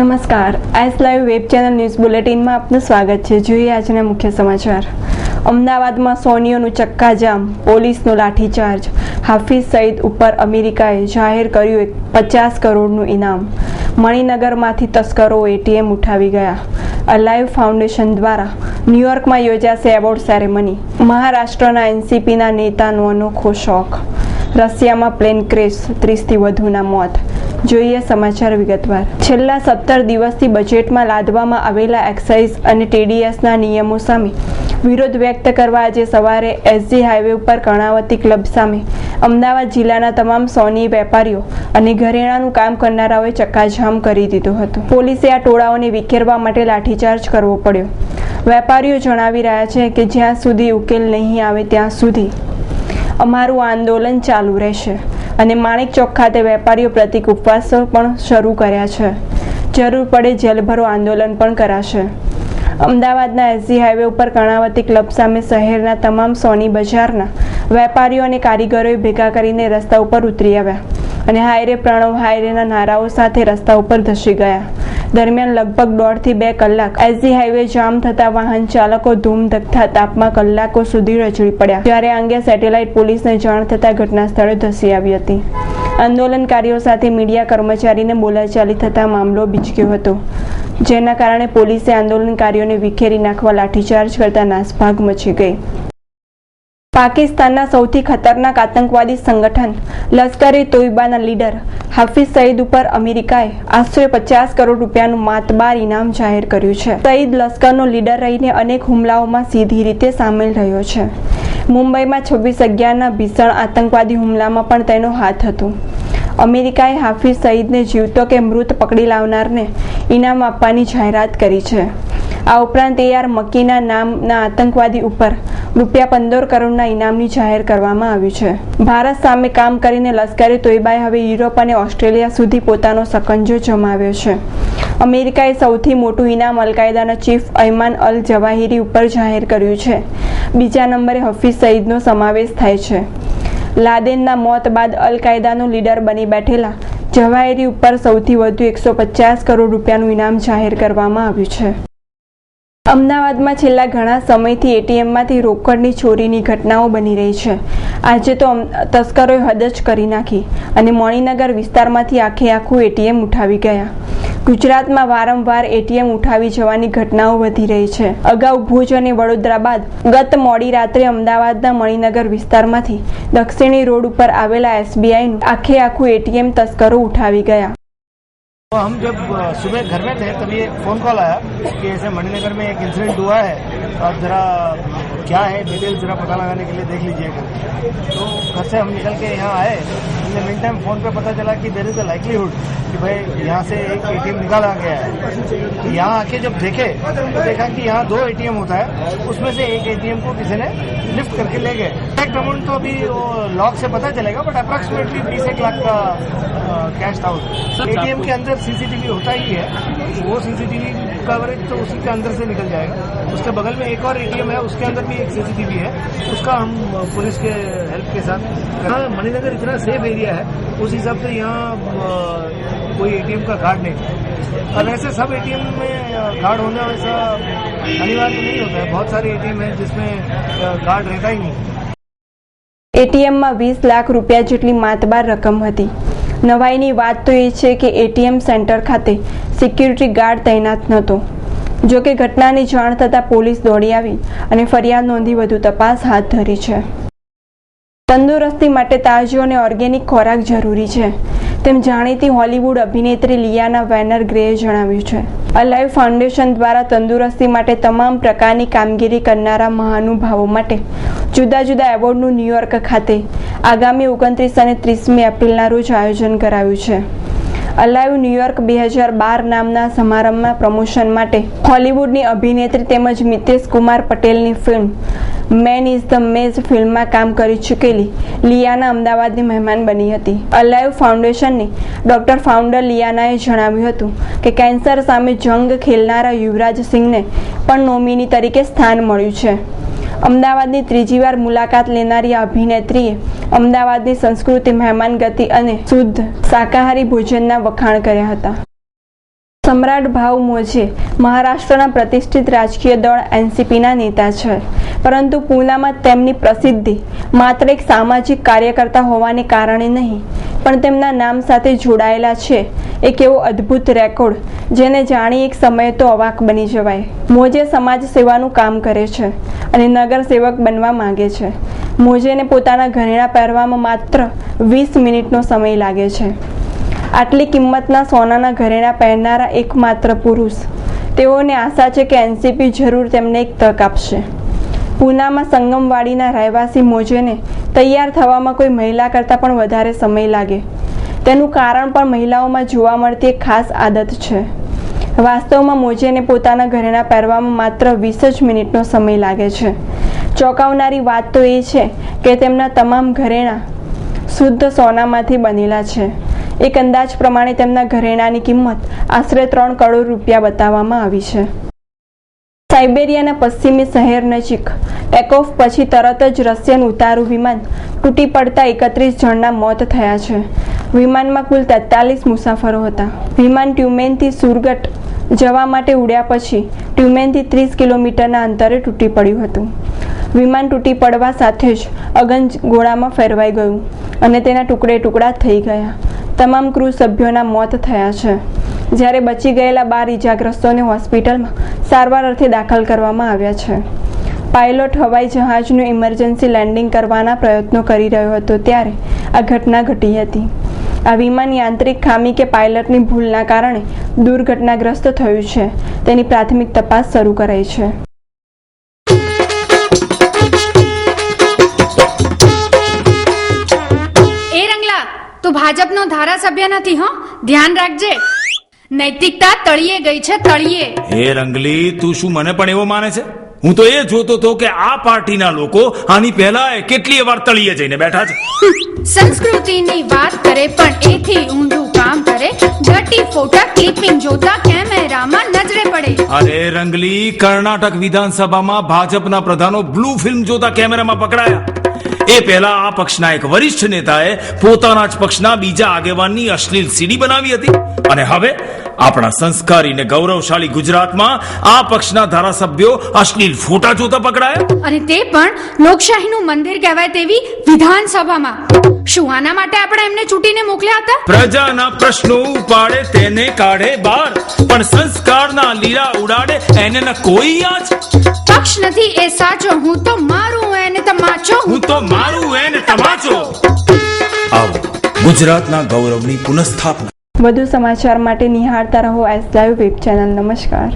નમસ્કાર. Ice live web channel news બુલેટિનમાં આપનું સ્વાગત છે. જોઈએ આજના મુખ્ય સમાચાર. અમદાવાદમાં સોનીઓનું ચક્કાજામ, પોલીસનો લાઠીચાર્જ. હાફિઝ સઈદ ઉપર અમેરિકાએ જાહેર કર્યું એક પચાસ કરોડનું ઇનામ. મણિનગરમાંથી તસ્કરો એટીએમ ઉઠાવી ગયા. અલાઇવ ફાઉન્ડેશન દ્વારા ન્યૂયોર્કમાં યોજાશે એવોર્ડ સેરેમની. મહારાષ્ટ્રના એનસીપીના નેતાનો અનોખો શોખ. રશિયામાં પ્લેન ક્રેશ, ત્રીસથી વધુના મોત. જોઈએ સમાચાર વિગતવાર. છેલ્લા સત્તર દિવસથી બજેટમાં લાદવામાં આવેલા એક્સાઇઝ અને ટીડીએસના નિયમો સામે વિરોધ વ્યક્ત કરવા આજે સવારે એસજી હાઈવે ઉપર કર્ણાવતી ક્લબ સામે અમદાવાદ જિલ્લાના તમામ સોની વેપારીઓ અને ઘરેણાનું કામ કરનારાઓએ ચક્કાજામ કરી દીધો હતો. પોલીસે આ ટોળાઓને વિખેરવા માટે લાઠીચાર્જ કરવો પડ્યો. વેપારીઓ જણાવી રહ્યા છે કે જ્યાં સુધી ઉકેલ નહીં આવે ત્યાં સુધી અમારું આંદોલન ચાલુ રહેશે. અને માણેક ચોક ખાતે વેપારીઓ પ્રતિક ઉપવાસો પણ શરૂ કર્યા છે. જરૂર પડે જેલભરો આંદોલન પણ કરાશે. અમદાવાદના એસજી હાઈવે ઉપર કર્ણાવતી ક્લબ સામે શહેરના તમામ સોની બજારના વેપારીઓ અને કારીગરોએ ભેગા કરીને રસ્તા ઉપર ઉતરી આવ્યા અને હાયરે પ્રણવ હાયરેના નારાઓ સાથે રસ્તા ઉપર ધસી ગયા. દરમિયાન લગભગ દોઢથી બે કલાક એસજી હાઈવે જામ થતા વાહન ચાલકો ધૂમ ધકતા તાપમાં કલાકો સુધી રચડી પડ્યા. જ્યારે અંગે સેટેલાઇટ પોલીસને જાણ થતા ઘટના સ્થળે ધસી આવી હતી. આંદોલનકારીઓ સાથે મીડિયા કર્મચારીને બોલાચાલી થતા મામલો બીચક્યો હતો, જેના કારણે પોલીસે આંદોલનકારીઓને વિખેરી નાખવા લાઠીચાર્જ કરતા નાસભાગ મચી ગઈ. પાકિસ્તાનના સૌથી ખતરનાક આતંકવાદી સંગઠન લશ્કરે તોયબાના લીડર હાફિઝ સઈદ ઉપર અમેરિકાએ આશરે પચાસ કરોડ રૂપિયાનું માતબાર ઇનામ જાહેર કર્યું છે. સઈદ લશ્કરનો લીડર રહીને અનેક હુમલાઓમાં સીધી રીતે સામેલ રહ્યો છે. મુંબઈમાં છવ્વીસ અગિયારના ભીષણ આતંકવાદી હુમલામાં પણ તેનો હાથ હતો. અમેરિકાએ હાફિઝ સઈદને જીવતો કે મૃત પકડી લાવનારને ઇનામ આપવાની જાહેરાત કરી છે. આ ઉપરાંત એઆર મકીના નામના આતંકવાદી ઉપર રૂપિયા પંદર કરોડના ઇનામની જાહેર કરવામાં આવ્યું છે. ભારત સામે કામ કરીને લશ્કરે તોયબાએ હવે યુરોપ અને ઓસ્ટ્રેલિયા સુધી પોતાનો સકંજો જમાવ્યો છે. અમેરિકાએ સૌથી મોટું ઇનામ અલકાયદાના ચીફ અયમાન અલ જવાહિરી ઉપર જાહેર કર્યું છે. બીજા નંબરે હફીઝ સઈદનો સમાવેશ થાય છે. લાદેનના મોત બાદ અલ કાયદાનો લીડર બની બેઠેલા જવાહેરી ઉપર સૌથી વધુ એકસો પચાસ કરોડ રૂપિયાનું ઇનામ જાહેર કરવામાં આવ્યું છે. અમદાવાદમાં છેલ્લા ઘણા સમયથી એટીએમમાંથી રોકડની ચોરીની ઘટનાઓ બની રહી છે. આજે તો તસ્કરોએ હદ જ કરી નાખી અને મણિનગર વિસ્તારમાંથી આખે આખું એટીએમ ઉઠાવી ગયા. ગુજરાતમાં વારંવાર એટીએમ ઉઠાવી જવાની ઘટનાઓ વધી રહી છે. અગાઉ ભુજ અને વડોદરા બાદ ગત મોડી રાત્રે અમદાવાદના મણિનગર વિસ્તારમાંથી દક્ષિણી રોડ ઉપર આવેલા એસબીઆઈનું આખે આખું એટીએમ તસ્કરો ઉઠાવી ગયા. हम जब अ, सुबह घर में थे तभी एक फ़ोन कॉल आया कि ऐसे मणिनगर में एक इंसिडेंट हुआ है आप ज़रा क्या है डिटेल ज़रा पता लगाने के लिए देख लीजिएगा। तो घर से हम निकल के यहाँ आए। हमने मिन टाइम फ़ोन पे पता चला कि देर इज़ अ लाइकलीहुड कि भाई यहाँ से एक एटीएम निकाला गया है। तो यहाँ आके जब देखे तो देखा कि यहाँ दो एटीएम होता है। उसमें से एक एटीएम को किसी ने लिफ्ट करके ले गए। एक्ट अमाउंट तो अभी वो लॉक से पता चलेगा बट अप्रॉक्सीमेटली बीस एक लाख का कैश था एटीएम के अंदर सीसीटीवी होता ही है। वो सीसीटीवी कवरेज तो उसी के अंदर से निकल जाएगा उसके बगल में एक और एटीएम है उसके अंदर भी एक सीसीटीवी है उसका हम अ, पुलिस के हेल्प के साथ यहाँ मणिनगर इतना सेफ एरिया है उस हिसाब से यहाँ अ, कोई एटीएम का कार्ड नहीं और ऐसे सब एटीएम में अ, कार्ड होना ऐसा अनिवार्य नहीं होता है बहुत सारे एटीएम है जिसमें अ, कार्ड रहता ही नहीं એટીએમમાં વીસ લાખ રૂપિયા જેટલી માતબાર રકમ હતી નવાઈની વાત તો એ છે કે એટીએમ સેન્ટર ખાતે સિક્યુરિટી ગાર્ડ તૈનાત નહોતો. જો કે ઘટનાની જાણ થતાં પોલીસ દોડી આવી અને ફરિયાદ નોંધી વધુ તપાસ હાથ ધરી છે. તંદુરસ્તી માટે તાજો અને ઓર્ગેનિક ખોરાક જરૂરી છે. તેમ જાણીતી હોલિવૂડ અભિનેત્રી લિયાના વેનર ગ્રેએ જણાવ્યું છે. અલાઇવ ફાઉન્ડેશન દ્વારા તંદુરસ્તી માટે તમામ પ્રકારની કામગીરી કરનારા મહાનુભાવો માટે જુદા જુદા એવોર્ડનું ન્યૂયોર્ક ખાતે આગામી ઓગણત્રીસ અને ત્રીસમી એપ્રિલના રોજ આયોજન કરાયું છે. અલાઇવ ન્યૂયોર્ક બે હજાર બાર નામના સમારંભમાં પ્રમોશન માટે હોલિવૂડની અભિનેત્રી તેમજ મિતેશ કુમાર પટેલની film man is the maze ફિલ્મમાં કામ કરી ચૂકેલી. લિયાના અમદાવાદની મહેમાન બની હતી. અલાઇવ ફાઉન્ડેશનની ડોક્ટર ફાઉન્ડર લિયાનાએ જણાવ્યું હતું કે કેન્સર સામે જંગ ખેલનારા યુવરાજ સિંહને પણ નોમિની તરીકે સ્થાન મળ્યું છે. અમદાવાદની ત્રીજી વાર મુલાકાત લેનારી અભિનેત્રીએ અમદાવાદની સંસ્કૃતિ મહેમાન ગતિ અને શુદ્ધ શાકાહારી ભોજનના વખાણ કર્યા હતા. સમ્રાટ ભાવ મોજે મહારાષ્ટ્રના પ્રતિષ્ઠિત રાજકીય દળ એનસીપીના નેતા છે. પરંતુ પૂનામાં તેમની પ્રસિદ્ધિ માત્ર એક સામાજિક કાર્યકર્તા હોવાને કારણે નહીં, પણ તેમના નામ સાથે જોડાયેલા છે. એક એવો અદ્ભુત રેકોર્ડ જેને જાણી એક સમયે તો અવાક બની જવાય. મોજે સમાજ સેવાનું કામ કરે છે અને નગર સેવક બનવા માંગે છે. મોજેને પોતાના ઘરેણા પહેરવામાં માત્ર વીસ મિનિટનો સમય લાગે છે. આટલી કિંમતના સોનાના ઘરેણા પહેરનારા એકમાત્ર પુરુષ. તેઓને આશા છે કે એનસીપી જરૂર તેમને એક તક આપશે. પૂનામાં સંગમવાડીના રહેવાસી મોજેને તૈયાર થવામાં કોઈ મહિલા કરતાં પણ વધારે સમય લાગે. તેનું કારણ પણ મહિલાઓમાં જોવા મળતી એક ખાસ આદત છે. વાસ્તવમાં મોજેને પોતાના ઘરેણા પહેરવામાં માત્ર વીસ જ મિનિટનો સમય લાગે છે. ચોંકાવનારી વાત તો એ છે કે તેમના તમામ ઘરેણા શુદ્ધ સોનામાંથી બનેલા છે. એક અંદાજ પ્રમાણે તેમના ઘરેણાની કિંમત આશરે ત્રણ કરોડ રૂપિયા બતાવવામાં આવી છે. સાઇબેરિયાના પશ્ચિમી શહેર નજીક ટેકઓફ પછી તરત જ રશિયન ઉતારું વિમાન તૂટી પડતા એકત્રીસ જણના મોત થયા છે. વિમાનમાં કુલ તેતાલીસ મુસાફરો હતા. વિમાન ટ્યુમેનથી સુરગટ જવા માટે ઉડ્યા પછી ટ્યુમેનથી ત્રીસ કિલોમીટરના અંતરે તૂટી પડ્યું હતું. વિમાન તૂટી પડવા સાથે જ અગન ગોળામાં ફેરવાઈ ગયું અને તેના ટુકડે ટુકડા થઈ ગયા. તમામ ક્રૂ સભ્યોના મોત થયા છે. જ્યારે બચી ગયેલા બાર ઇજાગ્રસ્તોને હોસ્પિટલમાં સારવાર અર્થે દાખલ કરવામાં આવ્યા છે. પાયલોટ હવાઈ જહાજનું ઇમરજન્સી લેન્ડિંગ કરવાના પ્રયત્નો કરી રહ્યો હતો ત્યારે આ ઘટના ઘટી હતી. આ વિમાન યાંત્રિક ખામી કે પાયલટની ભૂલના કારણે દુર્ઘટનાગ્રસ્ત થયું છે. તેની પ્રાથમિક તપાસ શરૂ કરાઈ છે. તું ભાજપનો ધારાસભ્ય નથી હો? ધ્યાન રાખજે. નૈતિકતા તળિયે ગઈ છે તળિયે. હે રંગલી તું શું મને પણ એવો માને છે? હું તો એ જોતો હતો કે આ પાર્ટીના લોકો આની પહેલા કેટલી વાર તળિયે જઈને બેઠા છે. સંસ્કૃતિની વાત કરે પણ એથી ઊંધું કામ કરે. ઘટી ફોટા ક્લિપિંગ જોતા કેમેરામાં નજરે પડે. અરે રંગલી કર્ણાટક વિધાનસભામાં ભાજપના પ્રધાનો બ્લુ ફિલ્મ જોતા કેમેરામાં પકડાયા. એ પહેલા આ પક્ષના એક વરિષ્ઠ નેતાએ પોતાના જ પક્ષના બીજા આગેવાનની અશ્લીલ સીડી બનાવી હતી. અને હવે આપણા સંસ્કારી ને ગૌરવશાળી ગુજરાતમાં આ પક્ષના ધારાસભ્યો અશ્લીલ ફોટા જોતા પકડાયા. અને તે પણ લોકશાહીનું મંદિર કહેવાય તેવી વિધાનસભામાં. શું આના માટે આપણે એમને ચૂંટીને મોકલ્યા હતા? પ્રજાના પ્રશ્નો ઉપાડે તેને કાઢે બાર. પણ સંસ્કારના લીલા ઉડાડે એને કોઈ આજ પક્ષ નથી એ સાચો હું તો મારું એને તમાચો હું. તો મારું એને તમાચો આવો ગુજરાતના ગૌરવની પુનઃસ્થાપના. વધુ સમાચાર માટે નિહાળતા રહો એસ લાઈવ વેબ ચેનલ. નમસ્કાર.